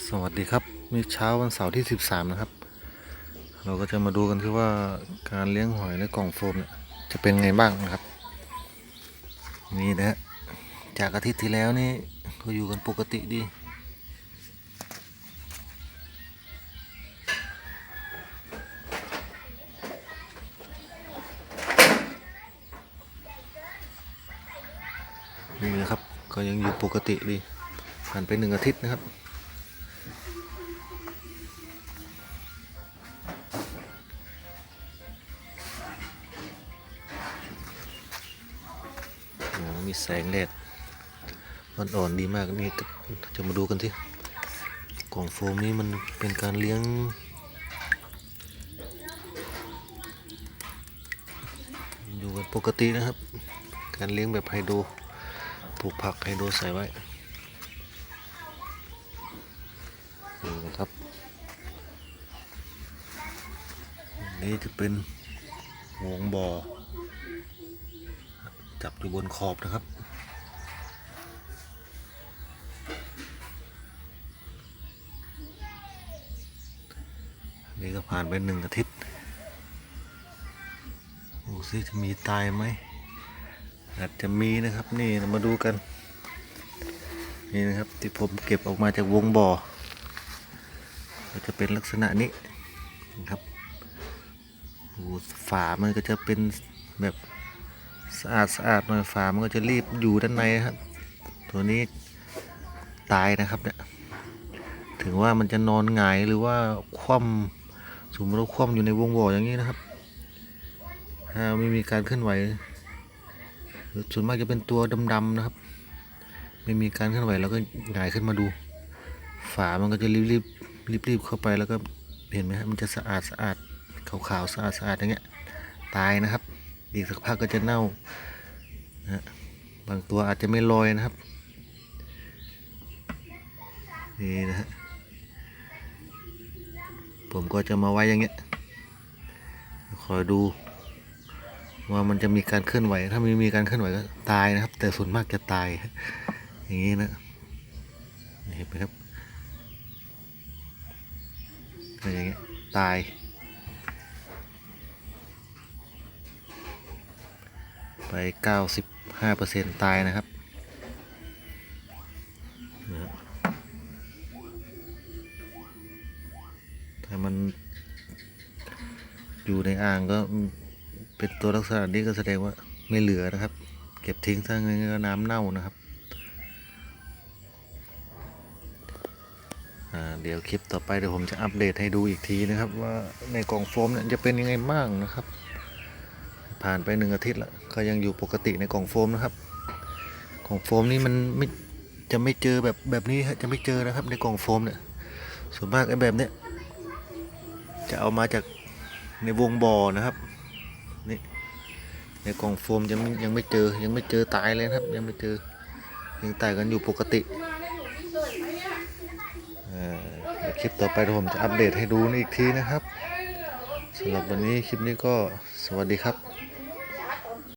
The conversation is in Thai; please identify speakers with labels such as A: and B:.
A: สวัสดีครับนี่เช้าวันเสาร์ที่ 13 นะครับ เราก็จะมาดูกันที่ว่าการเลี้ยงหอยในกล่องโฟมเนี่ยจะเป็นไงบ้างนะครับ นี่นะฮะจากอาทิตย์ที่แล้วนี่ก็อยู่กันปกติดี นี่นะครับก็ยังอยู่ปกติดีผ่านไปหนึ่งอาทิตย์นะครับ มีแสงแดดมันอ่อนดีมากนี่จะมาดูกันที่กล่องโฟมนี้มันเป็นการเลี้ยง อยู่กันปกตินะครับ การเลี้ยงแบบไฮโดรปลูกผักไฮโดรใส่ไว้นี่นะครับนี่จะเป็นวงบ่อ จับอยู่บนขอบนะครับ นี่ก็ผ่านไปหนึ่งอาทิตย์ดูซิจะมีตายไหม อาจจะมีนะครับนี่เรามาดูกัน นี่นะครับที่ผมเก็บออกมาจากวงบ่อ ก็จะเป็นลักษณะนี้นะครับฝามันก็จะเป็นแบบ สะอาดสะอาดหน่อยฝามันก็จะรีบอยู่ด้านในครับ ตัวนี้ตายนะครับเนี่ยถึงว่ามันจะนอนหงายหรือว่าคว่ำสมมติเราคว่ำอยู่ในวงบ่ออย่างนี้นะครับถ้าไม่มีการเคลื่อนไหวส่วนมากจะเป็นตัวดำๆนะครับ ไม่มีการเคลื่อนไหวเราก็หงายขึ้นมาดู ฝามันก็จะรีบรีบรีบรีบๆเข้าไปแล้วก็เห็นไหมครับมันจะสะอาดสะอาดขาวๆสะอาดสะอาดอย่างเงี้ยตายนะครับ อีกสักพักก็จะเน่านะฮะบางตัวอาจจะไม่ลอยนะครับ นี่นะฮะผมก็จะมาไว้อย่างเงี้ย คอยดู ว่ามันจะมีการเคลื่อนไหว ถ้าม่มีการเคลื่อนไหวก็ตายนะครับ แต่ส่วนมากจะตาย อย่างนี้นะเห็นไหมครับเป็นอย่างเงี้ยตาย ไปเก้าสิบห้าเปอร์เซ็นตายนะครับ ถ้ามันอยู่ในอ่างก็เป็นตัวลักษณะนี้ก็แสดงว่าไม่เหลือนะครับ เก็บทิ้งซะงั้นก็น้ำเน่านะครับ เดี๋ยวคลิปต่อไปเดี๋ยวผมจะอัปเดตให้ดูอีกทีนะครับ ว่าในกล่องโฟมเนี่ยจะเป็นยังไงบ้างนะครับ ผ่านไปหนึ่งอาทิตย์แล้วก็ยังอยู่ปกติในกล่องโฟมนะครับกล่องโฟมนี่มันไม่จะไม่เจอแบบแบบนี้ฮะจะไม่เจอนะครับ ในกล่องโฟมเนี่ยส่วนมากไอ้แบบเนี้ยจะเอามาจากในวงบ่อนะครับนี่ในกล่องโฟมยังยังไม่เจอยังไม่เจอตายเลยนะครับ ยังไม่เจอยังตายกันอยู่ปกติคลิปต่อไปผมจะอัปเดตให้ดูอีกทีนะครับสำหรับวันนี้คลิปนี้ก็สวัสดีครับ